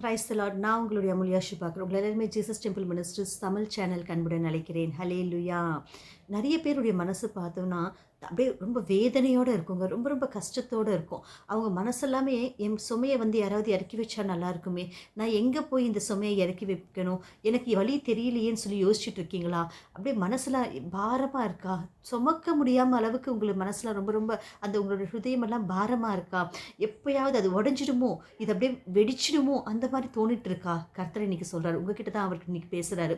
Price Lord நான் உங்களுடைய அமுல்யா பார்க்குறேன். உங்கள் எல்லாருமே Jesus temple ministers Tamil channel கண்புடன் அழைக்கிறேன். ஹலே லுயா நிறைய பேருடைய மனசு பார்த்தோன்னா அப்படியே ரொம்ப வேதனையோடு இருக்குங்க. ரொம்ப ரொம்ப கஷ்டத்தோடு இருக்கும். அவங்க மனசெல்லாமே என் சுமையை வந்து யாராவது இறக்கி வச்சா நல்லா இருக்குமே? நான் எங்கே போய் இந்த சுமையை இறக்கி வைக்கணும்? எனக்கு வழி தெரியலையேன்னு சொல்லி யோசிச்சுட்டு இருக்கீங்களா? அப்படியே மனசில் பாரமாக இருக்கா? சுமக்க முடியாமல் அளவுக்கு உங்களுக்கு மனசில் ரொம்ப ரொம்ப அந்த உங்களோட ஹிருதயமெல்லாம் பாரமாக இருக்கா? எப்பயாவது அது உடஞ்சிடுமோ? இது அப்படியே வெடிச்சிடுமோ? அந்த மாதிரி தோணிட்டு இருக்கா கர்த்தர் இன்னைக்கு சொல்கிறாரு உங்ககிட்ட தான் அவருக்கு இன்னைக்கு பேசுகிறாரு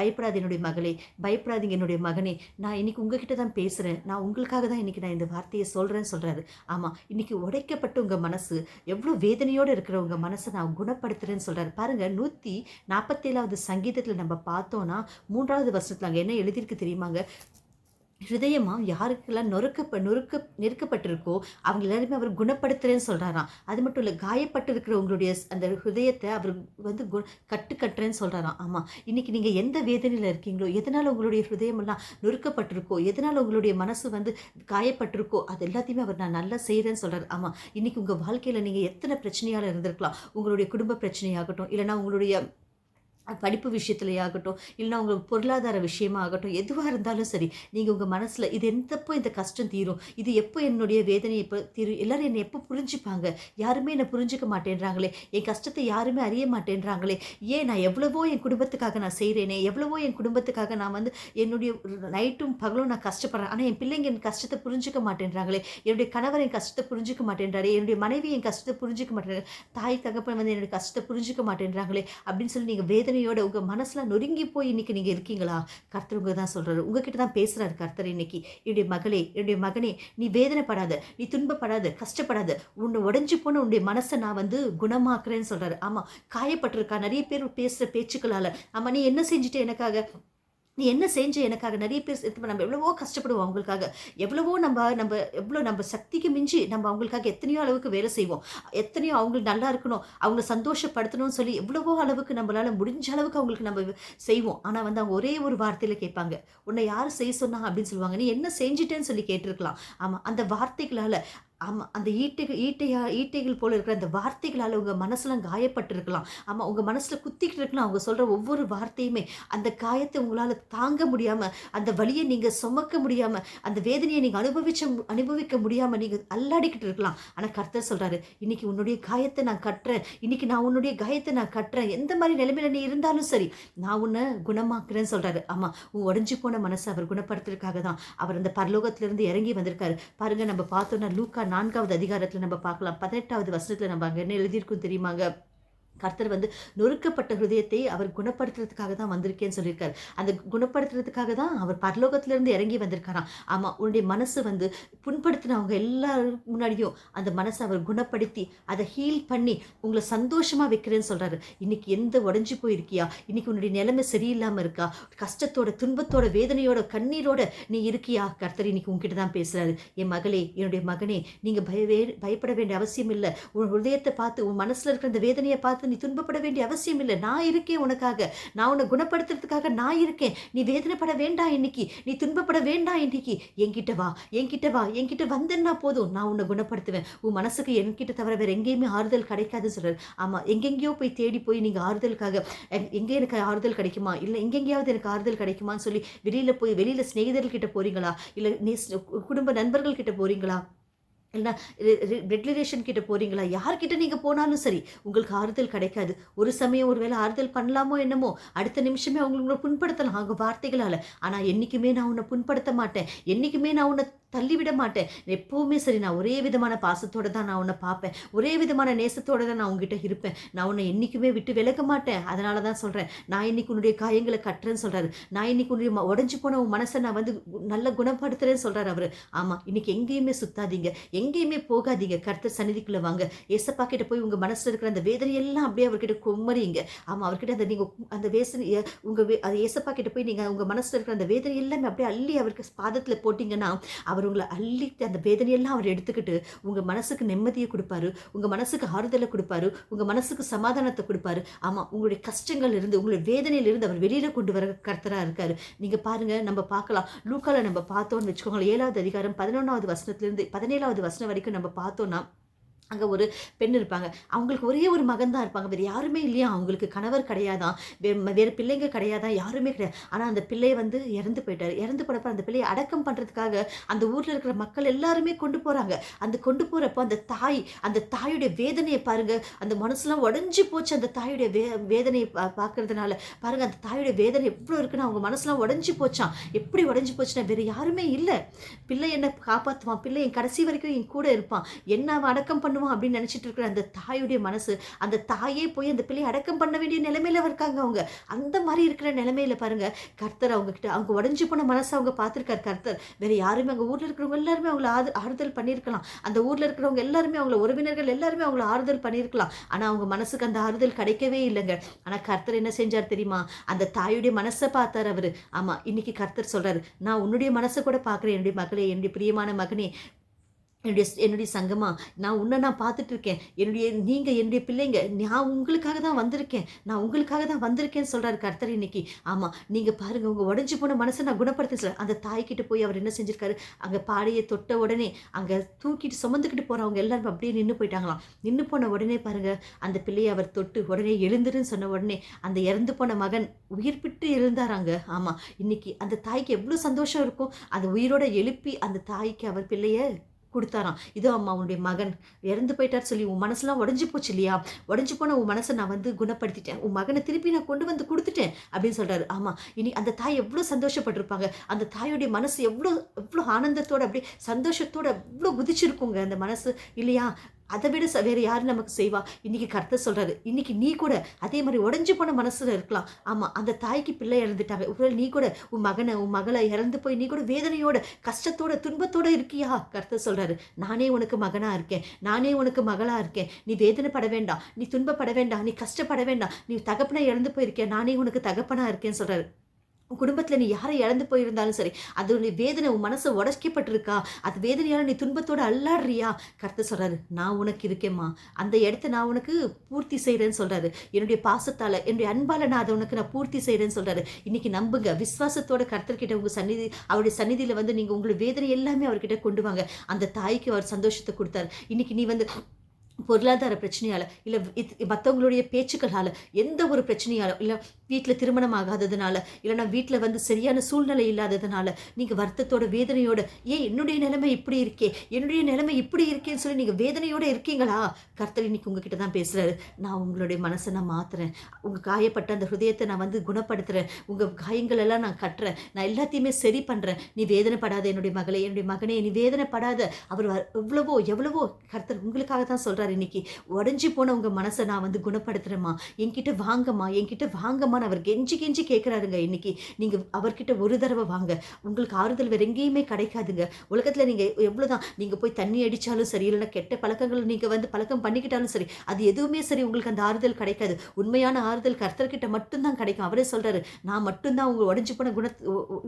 பயப்படாது என்னுடைய மகளே. பயப்படாதீங்க என்னுடைய மகனே. நான் இன்னைக்கு உங்ககிட்ட தான் பேசுகிறேன் நான் உங்களுக்காக தான் இன்றைக்கி நான் இந்த வார்த்தையை சொல்கிறேன்னு சொல்கிறாரு ஆமாம் இன்றைக்கி உடைக்கப்பட்டு உங்கள் மனசு எவ்வளோ வேதனையோடு இருக்கிற உங்கள் மனசை நான் குணப்படுத்துகிறேன்னு சொல்கிறாரு பாருங்கள் நூற்றி நாற்பத்தேழாவது சங்கீதத்தில் நம்ம பார்த்தோன்னா மூன்றாவது வருஷத்தில் அங்கே என்ன எழுதியிருக்கு தெரியுமாங்க? ஹிருதயமாக யாருக்கெல்லாம் நொறுக்க நொறுக்க நெருக்கப்பட்டிருக்கோ அவங்க எல்லாருமே அவர் குணப்படுத்துறேன்னு சொல்கிறாராம் அது மட்டும் இல்லை காயப்பட்டிருக்கிற உங்களுடைய அந்த ஹிருதயத்தை அவர் வந்து கு கட்டு கட்டுறேன்னு சொல்கிறாராம் ஆமாம் இன்றைக்கி நீங்கள் எந்த வேதனையில் இருக்கீங்களோ எதனால் உங்களுடைய ஹிருதயமெல்லாம் நொறுக்கப்பட்டிருக்கோ எதனால் உங்களுடைய மனசு வந்து காயப்பட்டிருக்கோ அது எல்லாத்தையுமே அவர் நான் நல்லா செய்கிறேன்னு சொல்கிறார் ஆமாம் இன்றைக்கி உங்கள் வாழ்க்கையில் நீங்கள் எத்தனை பிரச்சனையால் இருந்திருக்கலாம். உங்களுடைய குடும்ப பிரச்சனையாகட்டும் இல்லைனா உங்களுடைய படிப்பு விஷயத்துலையாகட்டும் இல்லைனா உங்கள் பொருளாதார விஷயமா ஆகட்டும் எதுவாக இருந்தாலும் சரி நீங்கள் உங்கள் மனசில் இது எந்தப்போ இந்த கஷ்டம் தீரும் இது எப்போ என்னுடைய வேதனை எப்போ தீரும் எல்லோரும் என்னை எப்போ புரிஞ்சுப்பாங்க? யாருமே என்னை புரிஞ்சுக்க மாட்டேன்றாங்களே என் கஷ்டத்தை யாருமே அறிய மாட்டேன்றாங்களே ஏன் நான் எவ்வளவோ என் குடும்பத்துக்காக நான் செய்கிறேனே எவ்வளவோ என் குடும்பத்துக்காக நான் வந்து என்னுடைய நைட்டும் பகலும் நான் கஷ்டப்படுறேன் ஆனால் என் பிள்ளைங்க என் கஷ்டத்தை புரிஞ்சுக்க மாட்டேன்றாங்களே என்னுடைய கணவர் என் கஷ்டத்தை புரிஞ்சுக்க மாட்டேன்றாரு என்னுடைய மனைவி என் கஷ்டத்தை புரிஞ்சுக்க மாட்டேன் தாய் தகப்பன் வந்து என்னுடைய கஷ்டத்தை புரிஞ்சுக்க மாட்டேன்றாங்களே அப்படின்னு சொல்லி நீங்கள் வேதனை வேதனையோட உங்கள் மனசில் நொறுங்கி போய் இன்னைக்கு நீங்கள் இருக்கீங்களா? கர்த்தர் உங்கள் தான் சொல்கிறாரு உங்ககிட்ட தான் பேசுகிறாரு கர்த்தர் இன்னைக்கு. என்னுடைய மகளே என்னுடைய மகனே நீ வேதனைப்படாத நீ துன்பப்படாத கஷ்டப்படாத. உன்னை உடஞ்சி போன உன்னுடைய மனசை நான் வந்து குணமாக்குறேன்னு சொல்கிறாரு ஆமாம் காயப்பட்டிருக்கா. நிறைய பேர் பேசுகிற பேச்சுக்களால். ஆமாம் நீ என்ன செஞ்சுட்டு எனக்காக? நீ என்ன செஞ்ச எனக்காக? நிறைய பேர் இப்போ நம்ம எவ்வளவோ கஷ்டப்படுவோம் அவங்களுக்காக. எவ்வளவோ நம்ம நம்ம எவ்வளோ நம்ம சக்திக்கு மிஞ்சி நம்ம அவங்களுக்காக எத்தனையோ அளவுக்கு வேலை செய்வோம். எத்தனையோ அவங்களுக்கு நல்லா இருக்கணும் அவங்கள சந்தோஷப்படுத்தணும்னு சொல்லி எவ்வளவோ அளவுக்கு நம்மளால் முடிஞ்ச அளவுக்கு அவங்களுக்கு நம்ம செய்வோம். ஆனால் வந்து அவங்க ஒரே ஒரு வார்த்தையில் கேட்பாங்க உன்னை யார் செய்ய சொன்னா அப்படின்னு சொல்லுவாங்க. நீ என்ன செஞ்சிட்டேன்னு சொல்லி கேட்டிருக்கலாம். ஆமாம் அந்த வார்த்தைகளால் ஆமாம் அந்த ஈட்டைகள் ஈட்டையா ஈட்டைகள் போல இருக்கிற அந்த வார்த்தைகளால் உங்கள் மனசுலாம் காயப்பட்டிருக்கலாம். ஆமாம் உங்கள் மனசில் குத்திக்கிட்டு இருக்கலாம் அவங்க சொல்கிற ஒவ்வொரு வார்த்தையுமே அந்த காயத்தை உங்களால் தாங்க முடியாமல் அந்த வழியை நீங்கள் சுமக்க முடியாமல் அந்த வேதனையை நீங்கள் அனுபவிச்ச அனுபவிக்க முடியாமல் நீங்கள் அல்லாடிக்கிட்டு இருக்கலாம். ஆனால் கர்த்தர் சொல்கிறாரு இன்றைக்கி உன்னுடைய காயத்தை நான் கட்டுறேன். இன்றைக்கி நான் உன்னுடைய காயத்தை நான் கட்டுறேன். எந்த மாதிரி நிலைமையில நீ இருந்தாலும் சரி நான் உன்னை குணமாக்குறேன்னு சொல்கிறாரு ஆமாம் உன் உடஞ்சி போன மனசை அவர் குணப்படுத்துறதுக்காக தான் அவர் அந்த பரலோகத்திலிருந்து இறங்கி வந்திருக்காரு. பாருங்கள் நம்ம பார்த்தோன்னா லூக்கா நான்காவது அதிகாரத்தில் நம்ம பார்க்கலாம். பதினெட்டாவது வருஷத்தில் நம்ம அங்கே என்ன எழுதியிருக்கும் தெரியுமாங்க? கர்த்தர் வந்து நொறுக்கப்பட்ட ஹிருதயத்தை அவர் குணப்படுத்துறதுக்காக தான் வந்திருக்கேன்னு சொல்லியிருக்காரு. அந்த குணப்படுத்துறதுக்காக தான் அவர் பரலோகத்திலிருந்து இறங்கி வந்திருக்காராம். ஆமாம் உன்னுடைய மனசு வந்து புண்படுத்தினவங்க எல்லாரும் முன்னாடியும் அந்த மனசை அவர் குணப்படுத்தி அதை ஹீல் பண்ணி உங்களை சந்தோஷமாக வைக்கிறேன்னு சொல்கிறாரு இன்னைக்கு எந்த உடஞ்சி போயிருக்கியா? இன்னைக்கு உன்னுடைய நிலைமை சரியில்லாமல் இருக்கா? கஷ்டத்தோட துன்பத்தோட வேதனையோட கண்ணீரோட நீ இருக்கியா? கர்த்தர் இன்னைக்கு உங்ககிட்ட தான் பேசுகிறாரு என் மகளே என்னுடைய மகனே நீங்கள் பயவே பயப்பட வேண்டிய அவசியம் இல்லை. உன் ஹிருதயத்தை பார்த்து உன் மனசில் இருக்கிற அந்த வேதனையை பார்த்து நீ துன்பப்பட வேண்டிய அவசியம் இல்லை. நான் இருக்கேன் உனக்காக. நான் உன்னை குணப்படுத்துறதுக்காக நான் இருக்கேன். நீ வேதனைப்பட வேண்டாம் இன்னைக்கு. நீ துன்பப்பட வேண்டாம் இன்னைக்கு. என்கிட்ட வா என்கிட்ட வா என்கிட்ட வந்தேன்னா போதும். நான் உன்னை குணப்படுத்துவேன். உன் மனசுக்கு என்கிட்ட தவிர வேறு எங்கேயுமே ஆறுதல் கிடைக்காதுன்னு சொல்கிறார் ஆமாம் எங்கெங்கேயோ போய் தேடி போய் நீங்கள் ஆறுதலுக்காக எங்கே எனக்கு ஆறுதல் கிடைக்குமா? இல்லை எங்கெங்கேயாவது எனக்கு ஆறுதல் கிடைக்குமான்னு சொல்லி வெளியில் போய் வெளியில் ஸ்நேகிதர்கிட்ட போகிறீங்களா இல்லை நீ குடும்ப நண்பர்கள்கிட்ட போகிறீங்களா இல்லை பிளட் ரிலேஷன் கிட்ட போகிறீங்களா யார்கிட்ட நீங்கள் போனாலும் சரி உங்களுக்கு ஆறுதல் கிடைக்காது. ஒரு சமயம் ஒரு வேளை ஆறுதல் பண்ணலாமோ என்னமோ அடுத்த நிமிஷமே அவங்களை புண்படுத்தலாம். அவங்க வார்த்தைகளால். ஆனால் என்றைக்குமே நான் உன்னை புண்படுத்த மாட்டேன். என்றைக்குமே நான் உன்னை தள்ளிவிட மாட்டேன் எப்போவுமே சரி நான் ஒரே விதமான பாசத்தோடு தான் நான் உன்னை பார்ப்பேன். ஒரே விதமான நேசத்தோடு தான் நான் உங்ககிட்ட இருப்பேன். நான் உன்னை என்றைக்குமே விட்டு விலக மாட்டேன். அதனால தான் சொல்கிறேன் நான் இன்னைக்கு உன்னுடைய காயங்களை கட்டுறேன்னு சொல்கிறாரு நான் இன்னைக்கு உன்னுடைய உடஞ்சி போன உன் மனசை நான் வந்து நல்ல குணப்படுத்துறேன்னு சொல்கிறார் அவர். ஆமாம் இன்றைக்கி எங்கேயுமே சுத்தாதீங்க. எங்கேயுமே போகாதீங்க. கர்த்தர் சந்நிதிக்குள்ளே வாங்க. ஏசப்பா கிட்ட போய் உங்கள் மனசில் இருக்கிற அந்த வேதனையெல்லாம் அப்படியே அவர்கிட்ட கொம்மறிங்க ஆமாம் அவர்கிட்ட அந்த நீங்கள் அந்த வேசனை உங்கள் வே அது ஏசப்பா கிட்ட போய் நீங்கள் உங்கள் மனசில் இருக்கிற அந்த வேதனை எல்லாமே அப்படியே அள்ளி அவருக்கு பாதத்தில் போட்டிங்கன்னா அவர் அவர் உங்களை அள்ளி அந்த வேதனையெல்லாம் அவர் எடுத்துக்கிட்டு உங்கள் மனசுக்கு நிம்மதியை கொடுப்பாரு உங்கள் மனசுக்கு ஆறுதலை கொடுப்பாரு உங்கள் மனசுக்கு சமாதானத்தை கொடுப்பாரு. ஆமாம் உங்களுடைய கஷ்டங்கள் இருந்து உங்களுடைய வேதனையிலிருந்து அவர் வெளியில் கொண்டு வர கர்த்தராக இருக்கார். நீங்கள் பாருங்கள் நம்ம பார்க்கலாம். லூக்கால நம்ம பார்த்தோன்னு வச்சுக்கோங்களேன் ஏழாவது அதிகாரம் பதினொன்றாவது வசனத்துலேருந்து பதினேழாவது வசனம் வரைக்கும் நம்ம பார்த்தோன்னா அங்கே ஒரு பெண் இருப்பாங்க. அவங்களுக்கு ஒரே ஒரு மகன் தான் இருப்பாங்க. வேறு யாருமே இல்லையா? அவங்களுக்கு கணவர் கிடையாதான் வே வேறு பிள்ளைங்க கிடையாதான் யாருமே கிடையாது. ஆனால் அந்த பிள்ளை வந்து இறந்து போயிட்டார். இறந்து போனப்ப அந்த பிள்ளையை அடக்கம் பண்ணுறதுக்காக அந்த ஊரில் இருக்கிற மக்கள் எல்லாருமே கொண்டு போகிறாங்க அந்த கொண்டு போகிறப்போ அந்த தாய் அந்த தாயுடைய வேதனையை பாருங்கள் அந்த மனசுலாம் உடஞ்சி போச்சு அந்த தாயுடைய வே வேதனையை பா பார்க்கறதுனால. பாருங்கள் அந்த தாயுடைய வேதனை எவ்வளோ இருக்குன்னு அவங்க மனசுலாம் உடஞ்சி போச்சான் எப்படி உடஞ்சி போச்சுன்னா வேறு யாருமே இல்லை. பிள்ளை என்னை காப்பாற்றுவான் பிள்ளை என் கடைசி வரைக்கும் என் கூட இருப்பான். என்ன அவன் அடக்கம் பண்ணுவான்? அப்படின்னு நினச்சிட்டு இருக்கிற அந்த தாயுடைய மனசு அந்த தாயே போய் அந்த பிள்ளையை அடக்கம் பண்ண வேண்டிய நிலைமையில் இருக்காங்க அவங்க. அந்த மாதிரி இருக்கிற நிலைமையில் பாருங்க கர்த்தர் அவங்கக்கிட்ட அவங்க உடஞ்சி போன மனசை அவங்க பார்த்துருக்காரு கர்த்தர். வேற யாருமே அங்கே ஊரில் இருக்கிறவங்க எல்லாருமே அவங்கள ஆறு ஆறுதல் பண்ணியிருக்கலாம். அந்த ஊரில் இருக்கிறவங்க எல்லாருமே அவங்கள உறவினர்கள் எல்லாருமே அவங்கள ஆறுதல் பண்ணியிருக்கலாம். ஆனால் அவங்க மனசுக்கு அந்த ஆறுதல் கிடைக்கவே இல்லைங்க. ஆனால் கர்த்தர் என்ன செஞ்சார் தெரியுமா? அந்த தாயுடைய மனசை பார்த்தார் அவர். ஆமாம் இன்னைக்கு கர்த்தர் சொல்கிறார் நான் உன்னுடைய மனசை கூட பார்க்குறேன். என்னுடைய மகளே என்னுடைய பிரியமான மகனே என்னுடைய என்னுடைய சங்கமா? நான் உன்னை நான் பார்த்துட்டு இருக்கேன் என்னுடைய நீங்கள் என்னுடைய பிள்ளைங்க நான் உங்களுக்காக தான் வந்திருக்கேன். நான் உங்களுக்காக தான் வந்திருக்கேன்னு சொல்கிறாரு கர்த்தர் இன்னைக்கு. ஆமாம் நீங்கள் பாருங்கள் உங்கள் உடஞ்சி போன மனசை நான் குணப்படுத்த சொல்ல அந்த தாய்கிட்ட போய் அவர் என்ன செஞ்சிருக்காரு? அங்கே பாடையை தொட்ட உடனே அங்கே தூக்கிட்டு சுமந்துக்கிட்டு போகிறவங்க எல்லாரும் அப்படியே நின்று போயிட்டாங்களாம். நின்று போன உடனே பாருங்கள் அந்த பிள்ளையை அவர் தொட்டு உடனே எழுந்துருன்னு சொன்ன உடனே அந்த இறந்து போன மகன் உயிர் பிட்டு எழுந்தாராங்க ஆமாம் இன்னைக்கு அந்த தாய்க்கு எவ்வளோ சந்தோஷம் இருக்கும். அந்த உயிரோட எழுப்பி அந்த தாய்க்கு அவர் பிள்ளையை கொடுத்தாராம். இதோ அம்மா உன்னுடைய மகன். இறந்து போயிட்டார் சொல்லி உன் மனசுலாம் உடஞ்சி போச்சு இல்லையா? உடஞ்சி போன உன் மனசை நான் வந்து குணப்படுத்திட்டேன். உன் மகனை திருப்பி நான் கொண்டு வந்து கொடுத்துட்டேன் அப்படின்னு சொல்கிறாரு ஆமாம் இனி அந்த தாய் எவ்வளோ சந்தோஷப்பட்டிருப்பாங்க. அந்த தாயோடைய மனசு எவ்வளோ எவ்வளோ ஆனந்தத்தோட அப்படியே சந்தோஷத்தோட எவ்வளோ குதிச்சிருக்குங்க அந்த மனசு. இல்லையா? அதை விட வேறு யார் நமக்கு செய்வா? இன்னைக்கு கருத்தை சொல்கிறாரு இன்னைக்கு நீ கூட அதே மாதிரி உடஞ்சி போன மனசில் இருக்கலாம். ஆமாம் அந்த தாய்க்கு பிள்ளை இறந்துட்டாங்க ஒருவேளை நீ கூட உன் மகனை உன் மகளை இறந்து போய் நீ கூட வேதனையோட கஷ்டத்தோட துன்பத்தோட இருக்கியா? கருத்தை சொல்கிறாரு நானே உனக்கு மகனாக இருக்கேன். நானே உனக்கு மகளாக இருக்கேன். நீ வேதனைப்பட வேண்டாம். நீ துன்பப்பட வேண்டாம். நீ கஷ்டப்பட வேண்டாம். நீ தகப்பனை இறந்து போயிருக்கேன் நானே உனக்கு தகப்பனாக இருக்கேன்னு சொல்கிறாரு உன் குடும்பத்தில் நீ யாரை இழந்து போயிருந்தாலும் சரி அதோடைய வேதனை உன் மனசை உடச்சிக்கப்பட்டிருக்கா? அது வேதனையால் நீ துன்பத்தோடு அல்லாடுறியா? கருத்து சொல்கிறாரு நான் உனக்கு இருக்கேம்மா. அந்த இடத்த நான் உனக்கு பூர்த்தி செய்கிறேன்னு சொல்கிறாரு என்னுடைய பாசத்தால் என்னுடைய அன்பால் நான் அதை உனக்கு நான் பூர்த்தி செய்கிறேன்னு சொல்கிறாரு இன்றைக்கி நம்புங்க விஸ்வாசத்தோட கர்த்தர்கிட்ட உங்கள் சந்நிதி அவருடைய சந்நிதியில் வந்து நீங்கள் உங்களுடைய வேதனை எல்லாமே அவர்கிட்ட கொண்டு வாங்க. அந்த தாய்க்கு அவர் சந்தோஷத்தை கொடுத்தாரு. இன்னைக்கு நீ வந்து பொருளாதார பிரச்சனையால் இல்லை மற்றவங்களுடைய பேச்சுக்களால் எந்த ஒரு பிரச்சனையாலும் இல்லை வீட்டில் திருமணம் ஆகாததுனால இல்லைன்னா வீட்டில் வந்து சரியான சூழ்நிலை இல்லாததுனால நீங்கள் வருத்தத்தோட வேதனையோட ஏன் என்னுடைய நிலைமை இப்படி இருக்கே என்னுடைய நிலைமை இப்படி இருக்கேன்னு சொல்லி நீங்கள் வேதனையோட இருக்கீங்களா? கர்த்தர் இன்னைக்கு உங்ககிட்ட தான் பேசுகிறாரு நான் உங்களுடைய மனசை நான் மாற்றுறேன் உங்கள் காயப்பட்ட அந்த ஹிருதயத்தை நான் வந்து குணப்படுத்துகிறேன் உங்கள் காயங்கள் எல்லாம் நான் கட்டுறேன். நான் எல்லாத்தையுமே சரி பண்ணுறேன் நீ வேதனைப்படாத என்னுடைய மகளே என்னுடைய மகனே நீ வேதனைப்படாத. அவர் எவ்வளவோ எவ்வளவோ கர்த்தர் உங்களுக்காக தான் சொல்கிறார் இன்னைக்கு உடஞ்சி போன உங்கள் மனசை நான் வந்து குணப்படுத்துகிறேம்மா என்கிட்ட வாங்கம்மா என்கிட்ட வாங்கம்மான்னு அவர் கெஞ்சி கெஞ்சி கேட்குறாருங்க இன்னைக்கு. நீங்கள் அவர்கிட்ட ஒரு தடவை வாங்க. உங்களுக்கு ஆறுதல் வேறு எங்கேயுமே கிடைக்காதுங்க. உலகத்தில் நீங்கள் எவ்வளோ தான் நீங்கள் போய் தண்ணி அடித்தாலும் சரி இல்லைன்னா கெட்ட பழக்கங்கள் நீங்கள் வந்து பழக்கம் பண்ணிக்கிட்டாலும் சரி அது எதுவுமே சரி உங்களுக்கு அந்த ஆறுதல் கிடைக்காது. உண்மையான ஆறுதல் கர்த்தர்கிட்ட மட்டும்தான் கிடைக்கும். அவரே சொல்கிறாரு நான் மட்டும்தான் உங்கள் உடஞ்சி போன குண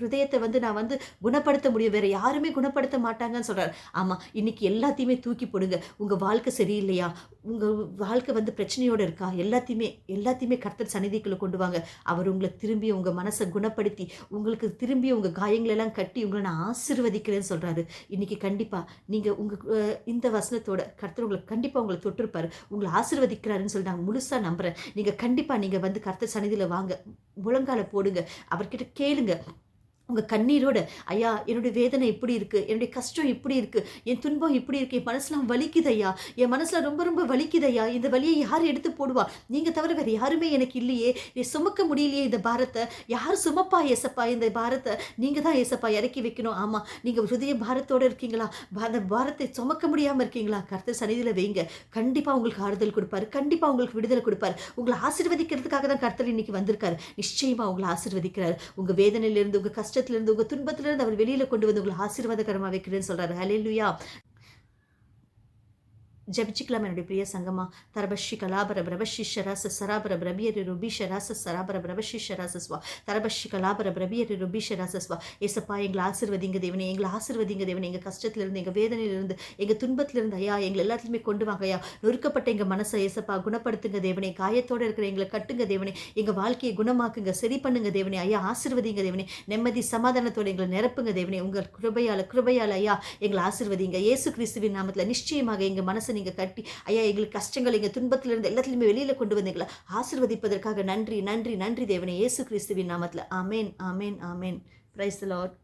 ஹிருதயத்தை வந்து நான் வந்து குணப்படுத்த முடியும். வேறு யாருமே குணப்படுத்த மாட்டாங்கன்னு சொல்கிறார் ஆமாம் இன்றைக்கி எல்லாத்தையுமே தூக்கி போடுங்க. உங்கள் வாழ்க்கை சரியில்லை. இல்லையா? உங்கள் வாழ்க்கை வந்து பிரச்சனையோடு இருக்கா? எல்லாத்தையுமே எல்லாத்தையுமே கர்த்தர் சந்நிதிக்குள்ள கொண்டு வாங்க. அவர் உங்களை திரும்பி உங்கள் மனசை குணப்படுத்தி உங்களுக்கு திரும்பி உங்கள் காயங்களெல்லாம் கட்டி உங்களை நான் ஆசீர்வதிக்கிறேன்னு சொல்கிறாரு இன்றைக்கி கண்டிப்பாக நீங்கள் உங்கள் இந்த வசனத்தோட கர்த்தர் உங்களை கண்டிப்பாக உங்களை தொட்டிருப்பார். உங்களை ஆசிர்வதிக்கிறாருன்னு சொல்லி நான் முழுசாக நம்புகிறேன் நீங்கள் கண்டிப்பாக நீங்கள் வந்து கர்த்தர் சந்நிதியில் வாங்க. முழங்கால போடுங்க. அவர்கிட்ட கேளுங்க. உங்கள் கண்ணீரோட ஐயா என்னுடைய வேதனை இப்படி இருக்குது என்னுடைய கஷ்டம் இப்படி இருக்குது என் துன்பம் இப்படி இருக்குது என் மனசுலாம் வலிக்குதையா என் மனசில் ரொம்ப ரொம்ப வலிக்குதையா இந்த வலியை யார் எடுத்து போடுவா? நீங்கள் தவிர வேறு யாருமே எனக்கு இல்லையே நீ சுமக்க முடியலையே இந்த பாரத்தை யார் சுமப்பா ஏசப்பா இந்த பாரத்தை? நீங்கள் தான் ஏசப்பா இறக்கி வைக்கணும். ஆமாம் நீங்கள் ஹிருதய பாரத்தோடு இருக்கீங்களா? அந்த பாரத்தை சுமக்க முடியாமல் இருக்கீங்களா? கருத்து சன்னிதியில் வைங்க. கண்டிப்பாக உங்களுக்கு ஆறுதல் கொடுப்பாரு கண்டிப்பாக உங்களுக்கு விடுதலை கொடுப்பாரு. உங்களை ஆசிர்வதிக்கிறதுக்காக தான் கருத்தர் இன்னைக்கு வந்திருக்காரு. நிச்சயமாக உங்களை ஆசிர்வதிக்கிறார். உங்கள் வேதனையிலேருந்து உங்கள் கஷ்டத்திலிருந்து உங்கள் துன்பத்திலிருந்து அவர் வெளியில் கொண்டு வந்து உங்களை ஆசீர்வாதகரமாக வைக்கிறேன்னு ஹலீ லுயா ஜபிச்சுக்கலாம் என்னுடைய பிரிய சங்கமா? தரபஷி கலாபர பிரபஷி ஷராச சராபர பிரபியரி ருபி ஷராச சராபர பிரபஷி ஷராசஸ்வா தரபஷி கலாபர பிரபியரி ருபி ஷராசஸ்வா ஏசப்பா எங்களை ஆசிர்வதிங்க தேவனே எங்களை ஆசிர்வதிங்க தேவனே. எங்கள் கஷ்டத்திலிருந்து எங்கள் வேதனையிலிருந்து எங்கள் துன்பத்திலிருந்து ஐயா எங்களை எல்லாத்துலையுமே கொண்டு வாங்க ஐயா. நொறுக்கப்பட்ட எங்கள் மனசை ஏசப்பா குணப்படுத்துங்க தேவனே. காயத்தோடு இருக்கிற எங்களை கட்டுங்க தேவனே. எங்கள் வாழ்க்கையை குணமாக்குங்க சரி பண்ணுங்க தேவனே. ஐயா ஆசிர்வதிங்க தேவனே. நிம்மதி சமாதானத்தோடு எங்களை நிரப்புங்க தேவனே. உங்கள் கிருபையால் கிருபையால் ஐயா எங்களை ஆசிர்வதிங்க. இயேசு கிறிஸ்துவின் நாமத்தில் நிச்சயமாக எங்கள் மனசை நீங்கள் கட்டி ஐயா எங்களுக்கு கஷ்டங்கள் எங்கள் துன்பத்திலிருந்து எல்லாத்துலேயுமே வெளியில் கொண்டு வந்தீங்களா? ஆசிர்வதிப்பதற்காக நன்றி நன்றி நன்றி தேவனே இயேசு கிறிஸ்துவின் நாமத்தில். அமேன் ஆமேன் அமேன் பிரைஸ் லார்ட்